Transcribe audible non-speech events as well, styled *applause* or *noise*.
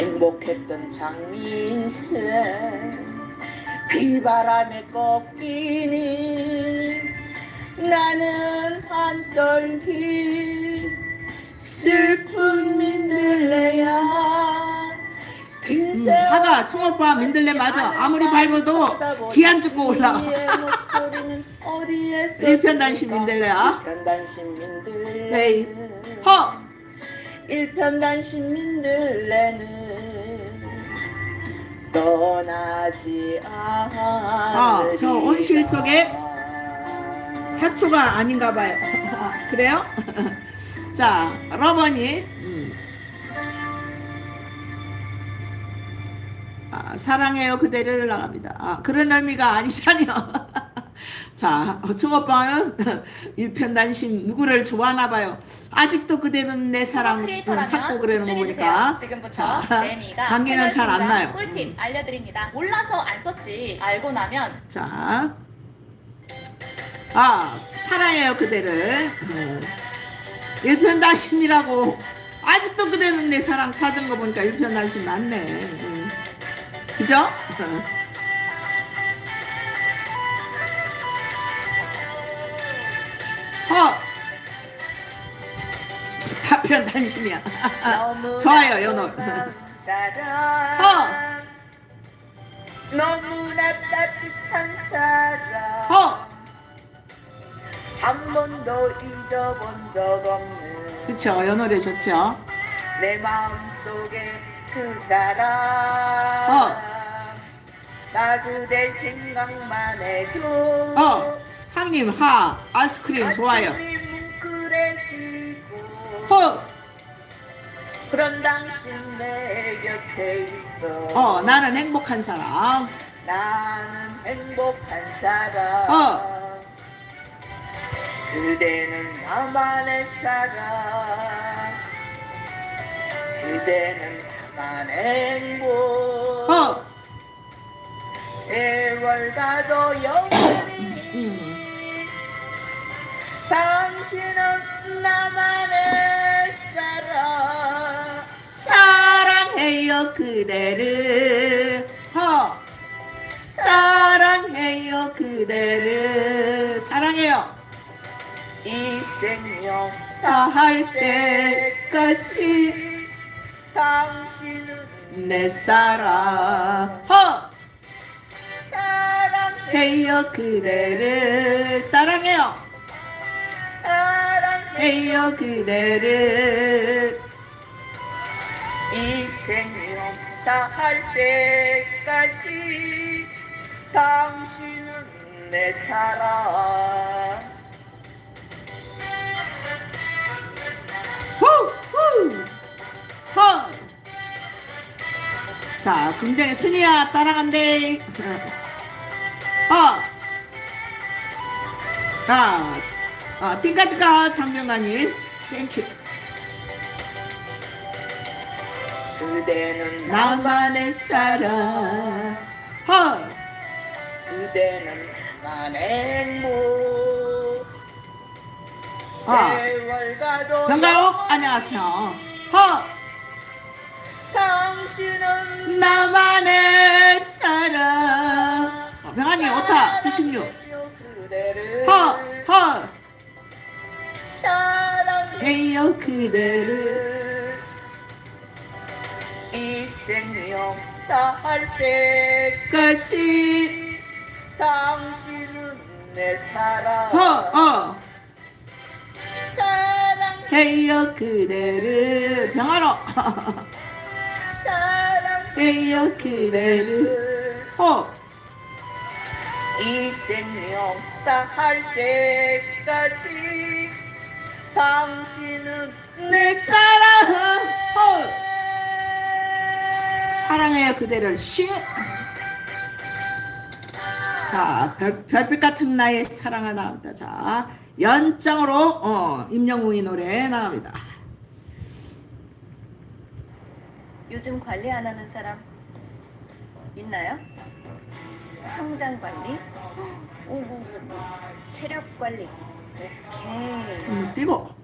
행복했던 장민생 비바람에 꺾이니 나는 한떨기. 슬픈 민들레야. 음, 하다 충오빠 민들레 맞아. 아무리 밟아도 기안 죽고 올라와. *laughs* 일편단심 민들레야. 일편단심 민들레. 허! 일편단심 민들레는 떠나지 어, 저 온실 속에 해초가 아닌가 봐요. 아, 그래요? *laughs* 자 러버니. 음. 아, 사랑해요 그대를. 나갑니다. 아, 그런 의미가 아니잖아요 *laughs* 자 충오빠는 일편단심 *laughs* 누구를 좋아하나 봐요 아직도 그대는 내 사랑 음, 크리에이터라면 찾고 그러는 거. 보니까 지금부터 자, 레미가 생활 잘안 신상 나요. 꿀팁 알려드립니다. 몰라서 안 썼지 알고 나면 자, 아 사랑해요 그대를 음. 일편단심이라고 아직도 그대는 내 사랑 찾은 거 보니까 일편단심 맞네. 음. 그죠? 다편단심이야. *laughs* 좋아요, 연호. 사랑 어. 너무나 따뜻한 사랑 어. 한 번도 잊어본 적 없는 그쵸, 연호래 좋죠. 내 마음 속에 그 사랑 어. 나 그대 생각만 해도 어, 항님 하 아이스크림 좋아요. 뭉클해지고 허, 그런 당신 내 곁에 있어 어, 나는 행복한 사람. 나는 행복한 사람 어. 그대는 나만의 사랑 그대는 나만의 행복 어, 세월 가도 영원히 음. 당신은 나만의 그대를. 허, 사랑해요 그대를. 사랑해요. 이 생명 다할 때까지 당신은 내 사랑. 허, 사랑해 해요 그대를. 따랑해요. 사랑해 해요 그대를. 이 생명 다할 때까지 당신은 내 사랑! 자, 금장의 순이야, 따라간대. *laughs* 어! 자, 어, 띵까띵까 장면가님, 땡큐. 그대는 나만의 사랑. 허! 그대는 나만의 행복 아. 세월 가도 병가옥, 안녕하세요. 허! 당신은 나만의 사랑. 어, 병아님, 오타, 76. 그대를 허! 허! 사랑해 해요 그대를. 이 생명 다할 때까지 까지. 당신은 내 사랑 허! 어! 사랑해 해요 그대를 병하러 사랑해 해요 그대를 어이 생명 다할 때까지 당신은 내 사랑 어 사랑해요 그대를 쉿 자 별, 별빛 같은 나의 사랑아 나옵니다 자 연장으로 어 임영웅이 노래 나옵니다 요즘 관리 안 하는 사람 있나요? 성장 관리? 오고 체력 관리. 오케이. 음, 뛰고